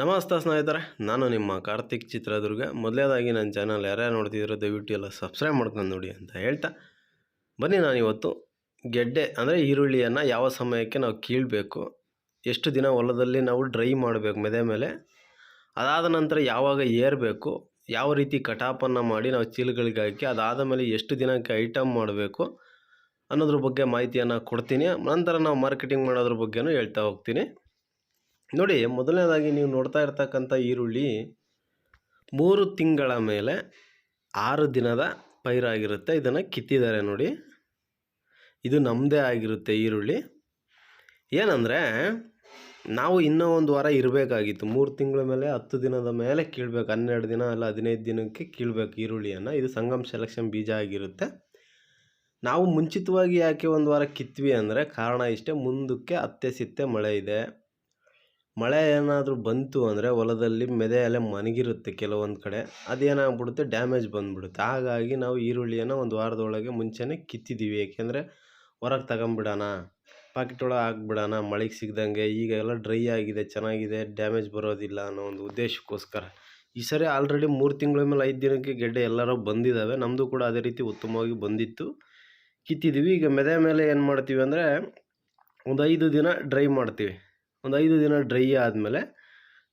ನಮಸ್ತೆ ಸ್ನೇಹಿತರೆ, ನಾನು ನಿಮ್ಮ ಕಾರ್ತಿಕ್ ಚಿತ್ರದುರ್ಗ. ಮೊದಲೇದಾಗಿ ನನ್ನ ಚಾನಲ್ ಯಾರ್ಯಾರು ನೋಡ್ತಿದ್ದೀರೋ ದಯವಿಟ್ಟು ಎಲ್ಲ ಸಬ್ಸ್ಕ್ರೈಬ್ ಮಾಡ್ಕೊಂಡು ನೋಡಿ ಅಂತ ಹೇಳ್ತಾ. ಬನ್ನಿ ನಾನು ಇವತ್ತು ಗೆಡ್ಡೆ ಅಂದರೆ ಈರುಳ್ಳಿಯನ್ನು ಯಾವ ಸಮಯಕ್ಕೆ ನಾವು ಕೀಳಬೇಕು, ಎಷ್ಟು ದಿನ ಹೊಲದಲ್ಲಿ ನಾವು ಡ್ರೈ ಮಾಡಬೇಕು ಮೆದೆ ಮೇಲೆ, ಅದಾದ ನಂತರ ಯಾವಾಗ ಏರಬೇಕು, ಯಾವ ರೀತಿ ಕಟಾಪನ್ನು ಮಾಡಿ ನಾವು ಚೀಲಗಳಿಗೆ ಹಾಕಿ ಅದಾದ ಮೇಲೆ ಎಷ್ಟು ದಿನಕ್ಕೆ ಐಟಮ್ ಮಾಡಬೇಕು ಅನ್ನೋದ್ರ ಬಗ್ಗೆ ಮಾಹಿತಿಯನ್ನು ಕೊಡ್ತೀನಿ. ನಂತರ ನಾವು ಮಾರ್ಕೆಟಿಂಗ್ ಮಾಡೋದ್ರ ಬಗ್ಗೆನೂ ಹೇಳ್ತಾ ಹೋಗ್ತೀನಿ. ನೋಡಿ, ಮೊದಲನೇದಾಗಿ ನೀವು ನೋಡ್ತಾ ಇರ್ತಕ್ಕಂಥ ಈರುಳ್ಳಿ ಮೂರು ತಿಂಗಳ ಮೇಲೆ ಆರು ದಿನದ ಪೈರಾಗಿರುತ್ತೆ. ಇದನ್ನು ಕಿತ್ತಿದ್ದಾರೆ ನೋಡಿ. ಇದು ನಮ್ಮದೇ ಆಗಿರುತ್ತೆ ಈರುಳ್ಳಿ. ಏನಂದರೆ, ನಾವು ಇನ್ನೂ ಒಂದು ವಾರ ಇರಬೇಕಾಗಿತ್ತು. ಮೂರು ತಿಂಗಳ ಮೇಲೆ, ಹತ್ತು ದಿನದ ಮೇಲೆ ಕೀಳ್ಬೇಕು. ಹನ್ನೆರಡು ದಿನ ಅಲ್ಲ, ಹದಿನೈದು ದಿನಕ್ಕೆ ಕೀಳ್ಬೇಕು ಈರುಳ್ಳಿಯನ್ನು. ಇದು ಸಂಗಮ್ ಸೆಲೆಕ್ಷನ್ ಬೀಜ ಆಗಿರುತ್ತೆ. ನಾವು ಮುಂಚಿತವಾಗಿ ಯಾಕೆ ಒಂದು ವಾರ ಕಿತ್ವಿ ಅಂದರೆ, ಕಾರಣ ಇಷ್ಟೇ. ಮುಂದಕ್ಕೆ ಅತ್ತೆ ಸಿತ್ತೆ ಮಳೆ ಇದೆ. ಮಳೆ ಏನಾದರೂ ಬಂತು ಅಂದರೆ ಹೊಲದಲ್ಲಿ ಮೆದೆ ಎಲೆ ಮನಗಿರುತ್ತೆ ಕೆಲವೊಂದು ಕಡೆ, ಅದೇನಾಗ್ಬಿಡುತ್ತೆ? ಡ್ಯಾಮೇಜ್ ಬಂದುಬಿಡುತ್ತೆ. ಹಾಗಾಗಿ ನಾವು ಈರುಳ್ಳಿಯನ್ನು ಒಂದು ವಾರದೊಳಗೆ ಮುಂಚೆನೇ ಕಿತ್ತಿದ್ದೀವಿ ಏಕೆಂದರೆ ಹೊರಗೆ ತಗೊಂಬಿಡೋಣ ಪಾಕೆಟ್ ಒಳಗೆ ಹಾಕ್ಬಿಡೋಣ, ಮಳೆಗೆ ಸಿಗ್ದಂಗೆ ಈಗ ಎಲ್ಲ ಡ್ರೈ ಆಗಿದೆ, ಚೆನ್ನಾಗಿದೆ, ಡ್ಯಾಮೇಜ್ ಬರೋದಿಲ್ಲ ಅನ್ನೋ ಒಂದು ಉದ್ದೇಶಕ್ಕೋಸ್ಕರ. ಈ ಸರಿ ಆಲ್ರೆಡಿ ಮೂರು ತಿಂಗಳ ಮೇಲೆ ಐದು ದಿನಕ್ಕೆ ಗೆಡ್ಡೆ ಎಲ್ಲರೂ ಬಂದಿದ್ದಾವೆ ನಮ್ಮದು ಕೂಡ ಅದೇ ರೀತಿ ಉತ್ತಮವಾಗಿ ಬಂದಿತ್ತು. ಕಿತ್ತಿದ್ದೀವಿ ಈಗ ಮೆದೆ ಮೇಲೆ ಏನು ಮಾಡ್ತೀವಿ ಅಂದರೆ, ಒಂದು ಐದು ದಿನ ಡ್ರೈ ಮಾಡ್ತೀವಿ. ಒಂದು ಐದು ದಿನ ಡ್ರೈ ಆದಮೇಲೆ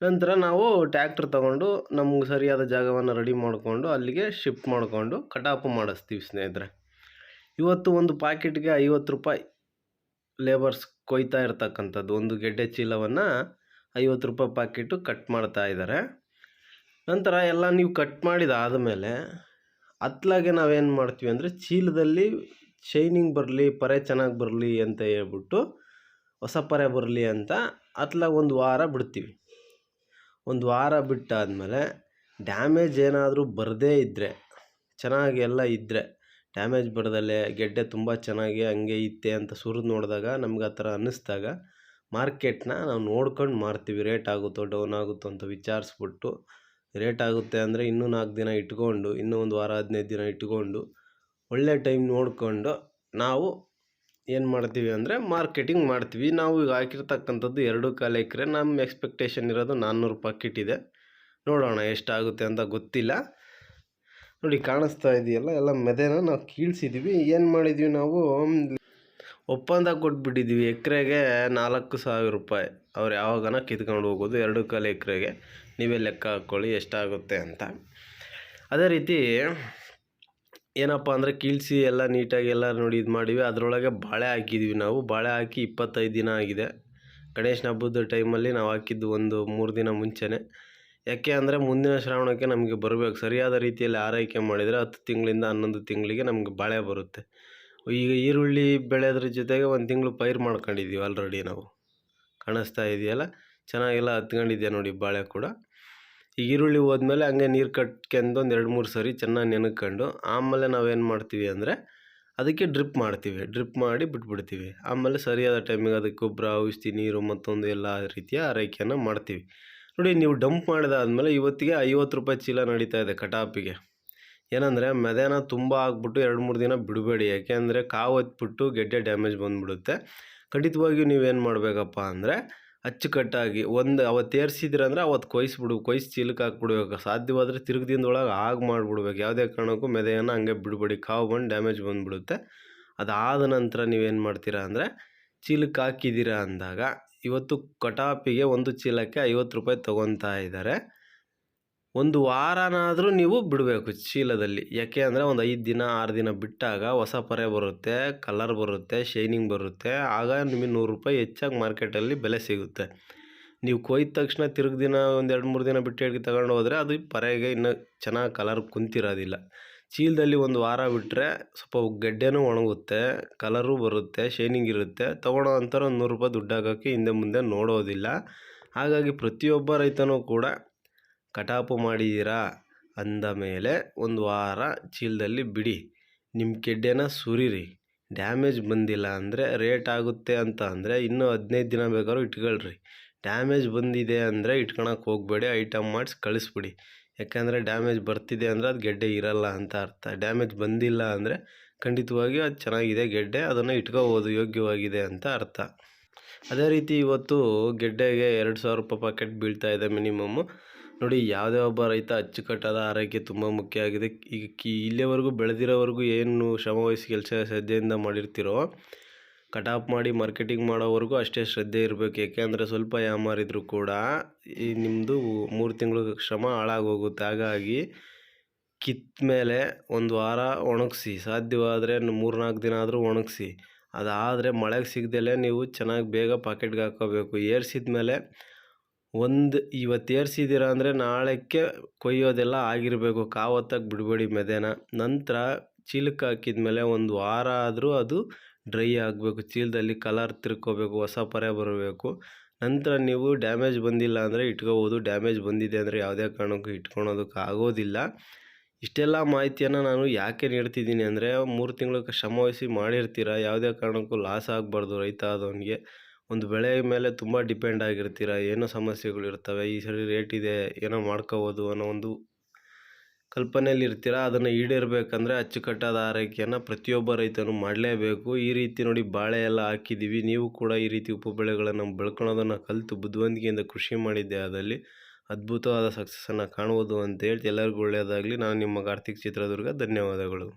ನಂತರ ನಾವು ಟ್ಯಾಕ್ಟ್ರ್ ತಗೊಂಡು ನಮ್ಗೆ ಸರಿಯಾದ ಜಾಗವನ್ನು ರೆಡಿ ಮಾಡಿಕೊಂಡು ಅಲ್ಲಿಗೆ ಶಿಫ್ಟ್ ಮಾಡಿಕೊಂಡು ಕಟಾಪು ಮಾಡಿಸ್ತೀವಿ ಸ್ನೇಹಿತರೆ. ಇವತ್ತು ಒಂದು ಪಾಕೆಟ್ಗೆ ಐವತ್ತು ರೂಪಾಯಿ ಲೇಬರ್ಸ್ ಕೊಯ್ತಾ ಇರ್ತಕ್ಕಂಥದ್ದು, ಒಂದು ಗೆಡ್ಡೆ ಚೀಲವನ್ನು ಐವತ್ತು ರೂಪಾಯಿ ಪಾಕೆಟು ಕಟ್ ಮಾಡ್ತಾ ಇದ್ದಾರೆ ನಂತರ ಎಲ್ಲ ನೀವು ಕಟ್ ಮಾಡಿದ ಆದಮೇಲೆ ಅತ್ಲಾಗೆ ನಾವೇನು ಮಾಡ್ತೀವಿ ಅಂದರೆ ಚೀಲದಲ್ಲಿ ಶೈನಿಂಗ್ ಬರಲಿ, ಪರೆ ಚೆನ್ನಾಗಿ ಬರಲಿ ಅಂತ ಹೇಳ್ಬಿಟ್ಟು ಹೊಸ ಪರೆ ಬರಲಿ ಅಂತ ಅತ್ಲಾಗ ಒಂದು ವಾರ ಬಿಡ್ತೀವಿ. ಒಂದು ವಾರ ಬಿಟ್ಟಾದಮೇಲೆ ಡ್ಯಾಮೇಜ್ ಏನಾದರೂ ಬರದೇ ಇದ್ದರೆ ಚೆನ್ನಾಗಿ ಎಲ್ಲ ಇದ್ದರೆ ಡ್ಯಾಮೇಜ್ ಬರದಲೇ ಗೆಡ್ಡೆ ತುಂಬ ಚೆನ್ನಾಗಿ ಹಂಗೆ ಇತ್ತೆ ಅಂತ ಸುರಿದು ನೋಡಿದಾಗ ನಮ್ಗೆ ಆ ಥರ ಅನ್ನಿಸ್ದಾಗ ಮಾರ್ಕೆಟ್ನ ನಾವು ನೋಡ್ಕೊಂಡು ಮಾರ್ತೀವಿ. ರೇಟ್ ಆಗುತ್ತೋ, ಡೌನ್ ಆಗುತ್ತೋ ಅಂತ ವಿಚಾರಿಸ್ಬಿಟ್ಟು ರೇಟ್ ಆಗುತ್ತೆ ಅಂದರೆ ಇನ್ನೂ ನಾಲ್ಕು ದಿನ ಇಟ್ಕೊಂಡು, ಇನ್ನೂ ಒಂದು ವಾರ ಹದಿನೈದು ದಿನ ಇಟ್ಕೊಂಡು ಒಳ್ಳೆ ಟೈಮ್ ನೋಡಿಕೊಂಡು ನಾವು ಏನು ಮಾಡ್ತೀವಿ ಅಂದರೆ ಮಾರ್ಕೆಟಿಂಗ್ ಮಾಡ್ತೀವಿ. ನಾವು ಈಗ ಹಾಕಿರ್ತಕ್ಕಂಥದ್ದು ಎರಡು ಕಾಲು ಎಕರೆ. ನಮ್ಮ ಎಕ್ಸ್ಪೆಕ್ಟೇಷನ್ ಇರೋದು ನಾನ್ನೂರು ಪಾಕೆಟ್ ಇದೆ. ನೋಡೋಣ ಎಷ್ಟಾಗುತ್ತೆ ಅಂತ ಗೊತ್ತಿಲ್ಲ. ನೋಡಿ, ಕಾಣಿಸ್ತಾ ಇದೆಯಲ್ಲ, ಎಲ್ಲ ಮೆದೆನ ನಾವು ಕೀಳ್ಸಿದ್ದೀವಿ ಏನು ಮಾಡಿದ್ವಿ ನಾವು? ಒಪ್ಪಂದ ಕೊಟ್ಬಿಟ್ಟಿದ್ದೀವಿ ಎಕರೆಗೆ ನಾಲ್ಕು ಸಾವಿರ ರೂಪಾಯಿ. ಅವ್ರು ಯಾವಾಗನ ಕಿತ್ಕೊಂಡು ಹೋಗೋದು ಎರಡು ಕಾಲು ಎಕರೆಗೆ. ನೀವೇ ಲೆಕ್ಕ ಹಾಕ್ಕೊಳ್ಳಿ ಎಷ್ಟಾಗುತ್ತೆ ಅಂತ. ಅದೇ ರೀತಿ ಏನಪ್ಪ ಅಂದರೆ ಕೀಳಿಸಿ ಎಲ್ಲ ನೀಟಾಗಿ ಎಲ್ಲ ನೋಡಿ ಇದು ಮಾಡಿವಿ. ಅದರೊಳಗೆ ಬಾಳೆ ಹಾಕಿದ್ವಿ ನಾವು. ಬಾಳೆ ಹಾಕಿ ಇಪ್ಪತ್ತೈದು ದಿನ ಆಗಿದೆ. ಗಣೇಶನ ಹಬ್ಬದ ಟೈಮಲ್ಲಿ ನಾವು ಹಾಕಿದ್ದು ಒಂದು ಮೂರು ದಿನ ಮುಂಚೆನೇ. ಯಾಕೆ ಅಂದರೆ ಮುಂದಿನ ಶ್ರಾವಣಕ್ಕೆ ನಮಗೆ ಬರಬೇಕು. ಸರಿಯಾದ ರೀತಿಯಲ್ಲಿ ಆರೈಕೆ ಮಾಡಿದರೆ ಹತ್ತು ತಿಂಗಳಿಂದ ಹನ್ನೊಂದು ತಿಂಗಳಿಗೆ ನಮಗೆ ಬಾಳೆ ಬರುತ್ತೆ. ಈಗ ಈರುಳ್ಳಿ ಬೆಳೆಯೋದ್ರ ಜೊತೆಗೆ ಒಂದು ತಿಂಗಳು ಪೈರು ಮಾಡ್ಕೊಂಡಿದ್ದೀವಿ ಆಲ್ರೆಡಿ ನಾವು. ಕಾಣಿಸ್ತಾ ಇದೆಯಲ್ಲ? ಚೆನ್ನಾಗೆಲ್ಲ ಹತ್ಕೊಂಡಿದ್ಯಾ ನೋಡಿ ಬಾಳೆ ಕೂಡ. ಈರುಳ್ಳಿ ಹೋದ್ಮೇಲೆ ಹಂಗೆ ನೀರು ಕಟ್ಕೊಂಡು ಒಂದು ಎರಡು ಮೂರು ಸರಿ ಚೆನ್ನಾಗಿ ನೆನಕೊಂಡು ಆಮೇಲೆ ನಾವೇನು ಮಾಡ್ತೀವಿ ಅಂದರೆ ಅದಕ್ಕೆ ಡ್ರಿಪ್ ಮಾಡ್ತೀವಿ. ಡ್ರಿಪ್ ಮಾಡಿ ಬಿಟ್ಬಿಡ್ತೀವಿ. ಆಮೇಲೆ ಸರಿಯಾದ ಟೈಮಿಗೆ ಅದಕ್ಕೆ ಗೊಬ್ಬರ, ಔಷಧಿ, ನೀರು ಮತ್ತೊಂದು ಎಲ್ಲ ರೀತಿಯ ಆರೈಕೆಯನ್ನು ಮಾಡ್ತೀವಿ. ನೋಡಿ ನೀವು ಡಂಪ್ ಮಾಡಿದಾದ್ಮೇಲೆ ಇವತ್ತಿಗೆ ಐವತ್ತು ರೂಪಾಯಿ ಚೀಲ ನಡೀತಾ ಇದೆ ಕಟಾಪಿಗೆ. ಏನಂದರೆ ಮೆದೆನ ತುಂಬ ಹಾಕ್ಬಿಟ್ಟು ಎರಡು ಮೂರು ದಿನ ಬಿಡಬೇಡಿ. ಯಾಕೆಂದರೆ ಕಾವು ಹೊತ್ಬಿಟ್ಟು ಗೆಡ್ಡೆ ಡ್ಯಾಮೇಜ್ ಬಂದುಬಿಡುತ್ತೆ. ಖಂಡಿತವಾಗಿಯೂ ನೀವೇನು ಮಾಡಬೇಕಪ್ಪ ಅಂದರೆ ಅಚ್ಚುಕಟ್ಟಾಗಿ ಒಂದು ಅವತ್ತು ಏರ್ಸಿದ್ರೆ ಅಂದರೆ ಅವತ್ತು ಕೊಯ್ಸ್ಬಿಡು, ಕೊಯ್ಸಿ ಚೀಲಕ್ಕೆ ಹಾಕ್ಬಿಡ್ಬೇಕು ಸಾಧ್ಯವಾದರೆ ತಿರುಗ್ದಿಂದೊಳಗೆ ಆಗ ಮಾಡಿಬಿಡ್ಬೇಕು. ಯಾವುದೇ ಕಾರಣಕ್ಕೂ ಮೆದೆಯನ್ನು ಹಂಗೆ ಬಿಡಬೇಡಿ. ಕಾವು ಬಂದು ಡ್ಯಾಮೇಜ್ ಬಂದುಬಿಡುತ್ತೆ. ಅದಾದ ನಂತರ ನೀವೇನು ಮಾಡ್ತೀರಾ ಅಂದರೆ ಚೀಲಕ್ಕೆ ಹಾಕಿದ್ದೀರಾ ಅಂದಾಗ ಇವತ್ತು ಕಟಾಪಿಗೆ ಒಂದು ಚೀಲಕ್ಕೆ ಐವತ್ತು ರೂಪಾಯಿ ತೊಗೊತಾ ಇದ್ದಾರೆ. ಒಂದು ವಾರನಾದರೂ ನೀವು ಬಿಡಬೇಕು ಚೀಲದಲ್ಲಿ ಯಾಕೆ ಅಂದರೆ ಒಂದು ಐದು ದಿನ, ಆರು ದಿನ ಬಿಟ್ಟಾಗ ಹೊಸ ಪರೆ ಬರುತ್ತೆ ಕಲರ್ ಬರುತ್ತೆ ಶೈನಿಂಗ್ ಬರುತ್ತೆ. ಆಗ ನಿಮಗೆ ನೂರು ರೂಪಾಯಿ ಹೆಚ್ಚಾಗಿ ಮಾರ್ಕೆಟಲ್ಲಿ ಬೆಲೆ ಸಿಗುತ್ತೆ. ನೀವು ಕೊಯ್ದ ತಕ್ಷಣ ತಿರುಗಿ ದಿನ ಒಂದು ಎರಡು ಮೂರು ದಿನ ಬಿಟ್ಟು ಹೇಳಿ ತಗೊಂಡು ಹೋದರೆ ಅದು ಪರೆಗೆ ಇನ್ನೂ ಚೆನ್ನಾಗಿ ಕಲರ್ ಕುಂತಿರೋದಿಲ್ಲ. ಚೀಲದಲ್ಲಿ ಒಂದು ವಾರ ಬಿಟ್ಟರೆ ಸ್ವಲ್ಪ ಗೆಡ್ಡೆನೂ ಒಣಗುತ್ತೆ ಕಲರು ಬರುತ್ತೆ ಶೈನಿಂಗ್ ಇರುತ್ತೆ. ತೊಗೊಳೋ ಅಂತಾರೆ ಒಂದು ನೂರು ರೂಪಾಯಿ ದುಡ್ಡು ಹಾಕೋಕ್ಕೆ ಹಿಂದೆ ಮುಂದೆ ನೋಡೋದಿಲ್ಲ. ಹಾಗಾಗಿ ಪ್ರತಿಯೊಬ್ಬ ರೈತನೂ ಕೂಡ ಕಟಾಪು ಮಾಡಿದ್ದೀರಾ ಅಂದ ಮೇಲೆ ಒಂದು ವಾರ ಚೀಲದಲ್ಲಿ ಬಿಡಿ ನಿಮ್ಮ ಗೆಡ್ಡೆನ ಸುರಿರಿ. ಡ್ಯಾಮೇಜ್ ಬಂದಿಲ್ಲ ಅಂದರೆ ರೇಟ್ ಆಗುತ್ತೆ ಅಂತ ಅಂದರೆ ಇನ್ನೂ ಹದಿನೈದು ದಿನ ಬೇಕಾದ್ರೂ ಇಟ್ಕೊಳ್ರಿ. ಡ್ಯಾಮೇಜ್ ಬಂದಿದೆ ಅಂದರೆ ಇಟ್ಕೊಳಕ್ಕೆ ಹೋಗಬೇಡಿ ಐಟಮ್ ಮಾಡಿಸಿ ಕಳಿಸ್ಬಿಡಿ. ಯಾಕೆಂದರೆ ಡ್ಯಾಮೇಜ್ ಬರ್ತಿದೆ ಅಂದರೆ ಅದು ಗೆಡ್ಡೆ ಇರಲ್ಲ ಅಂತ ಅರ್ಥ. ಡ್ಯಾಮೇಜ್ ಬಂದಿಲ್ಲ ಅಂದರೆ ಖಂಡಿತವಾಗಿಯೂ ಅದು ಚೆನ್ನಾಗಿದೆ ಗೆಡ್ಡೆ, ಅದನ್ನು ಇಟ್ಕೋಬೋದು, ಯೋಗ್ಯವಾಗಿದೆ ಅಂತ ಅರ್ಥ. ಅದೇ ರೀತಿ ಇವತ್ತು ಗೆಡ್ಡೆಗೆ ಎರಡು ಸಾವಿರ ರೂಪಾಯಿ ಪಾಕೆಟ್ ಬೀಳ್ತಾ ಇದೆ ಮಿನಿಮಮ್ಮು. ನೋಡಿ, ಯಾವುದೇ ಒಬ್ಬ ರೈತ ಅಚ್ಚುಕಟ್ಟಾದ ಆರೈಕೆ ತುಂಬ ಮುಖ್ಯ ಆಗಿದೆ. ಈಗ ಕಿ, ಇಲ್ಲಿವರೆಗೂ ಬೆಳೆದಿರೋವರೆಗೂ ಏನು ಶ್ರಮವಹಿಸಿ ಕೆಲಸ ಶ್ರದ್ಧೆಯಿಂದ ಮಾಡಿರ್ತೀರೋ, ಕಟಾಪ್ ಮಾಡಿ ಮಾರ್ಕೆಟಿಂಗ್ ಮಾಡೋವರೆಗೂ ಅಷ್ಟೇ ಶ್ರದ್ಧೆ ಇರಬೇಕು. ಏಕೆಂದರೆ ಸ್ವಲ್ಪ ಯಾಮಾರಿದ್ರು ಕೂಡ ಈ ನಿಮ್ಮದು ಮೂರು ತಿಂಗಳು ಶ್ರಮ ಹಾಳಾಗೋಗುತ್ತೆ. ಹಾಗಾಗಿ ಕಿತ್ತ ಮೇಲೆ ಒಂದು ವಾರ ಒಣಗಿಸಿ. ಸಾಧ್ಯವಾದರೆ ಮೂರ್ನಾಲ್ಕು ದಿನ ಆದರೂ ಒಣಗಿಸಿ. ಅದಾದರೆ ಮಳೆಗೆ ಸಿಗ್ದಲೇ ನೀವು ಚೆನ್ನಾಗಿ ಬೇಗ ಪಾಕೆಟ್ಗೆ ಹಾಕ್ಕೋಬೇಕು. ಏರ್ಸಿದ ಮೇಲೆ ಒಂದು ಇವತ್ತು ಏರ್ಸಿದ್ದೀರ ಅಂದರೆ ನಾಳೆಕ್ಕೆ ಕೊಯ್ಯೋದೆಲ್ಲ ಆಗಿರಬೇಕು. ಕಾವತ್ತಾಗಿ ಬಿಡಬೇಡಿ ಮೆದೆನ ನಂತರ ಚೀಲಕ್ಕೆ ಹಾಕಿದ ಮೇಲೆ ಒಂದು ವಾರ ಆದರೂ ಅದು ಡ್ರೈ ಆಗಬೇಕು. ಚೀಲದಲ್ಲಿ ಕಲರ್ ತಿರ್ಕೋಬೇಕು, ಹೊಸ ಪರೆ ಬರಬೇಕು. ನಂತರ ನೀವು ಡ್ಯಾಮೇಜ್ ಬಂದಿಲ್ಲ ಅಂದರೆ ಇಟ್ಕೋಬೋದು. ಡ್ಯಾಮೇಜ್ ಬಂದಿದೆ ಅಂದರೆ ಯಾವುದೇ ಕಾರಣಕ್ಕೂ ಇಟ್ಕೊಳೋದಕ್ಕೆ ಆಗೋದಿಲ್ಲ. ಇಷ್ಟೆಲ್ಲ ಮಾಹಿತಿಯನ್ನು ನಾನು ಯಾಕೆ ನೀಡ್ತಿದ್ದೀನಿ ಅಂದರೆ ಮೂರು ತಿಂಗಳಿಗೆ ಶ್ರಮವಹಿಸಿ ಮಾಡಿರ್ತೀರ? ಯಾವುದೇ ಕಾರಣಕ್ಕೂ ಲಾಸ್ ಆಗಬಾರ್ದು ರೈತ ಆದವನಿಗೆ. ಒಂದು ಬೆಳೆ ಮೇಲೆ ತುಂಬ ಡಿಪೆಂಡ್ ಆಗಿರ್ತೀರ? ಏನೋ ಸಮಸ್ಯೆಗಳು ಇರ್ತವೆ, ಈ ಸರಿ ರೇಟ್ ಇದೆ, ಏನೋ ಮಾಡ್ಕೋಬೋದು ಅನ್ನೋ ಒಂದು ಕಲ್ಪನೆಯಲ್ಲಿ ಇರ್ತೀರ? ಅದನ್ನು ಈಡೇರಬೇಕಂದ್ರೆ ಅಚ್ಚುಕಟ್ಟಾದ ಆರೈಕೆಯನ್ನು ಪ್ರತಿಯೊಬ್ಬ ರೈತನು ಮಾಡಲೇಬೇಕು. ಈ ರೀತಿ ನೋಡಿ ಬಾಳೆ ಎಲ್ಲ ಹಾಕಿದ್ದೀವಿ. ನೀವು ಕೂಡ ಈ ರೀತಿ ಉಪಬೆಳೆಗಳನ್ನು ಬೆಳ್ಕೊಳೋದನ್ನು ಕಲಿತು ಬುದ್ಧಿವಂತಿಕೆಯಿಂದ ಕೃಷಿ ಮಾಡಿದ್ದೆ ಅದರಲ್ಲಿ ಅದ್ಭುತವಾದ ಸಕ್ಸಸ್ಸನ್ನು ಕಾಣುವುದು ಅಂತ ಹೇಳ್ತಿ. ಎಲ್ಲರಿಗೂ ಒಳ್ಳೆಯದಾಗಲಿ. ನಾನು ನಿಮ್ಮ ಕಾರ್ತಿಕ್ ಚಿತ್ರದುರ್ಗ. ಧನ್ಯವಾದಗಳು.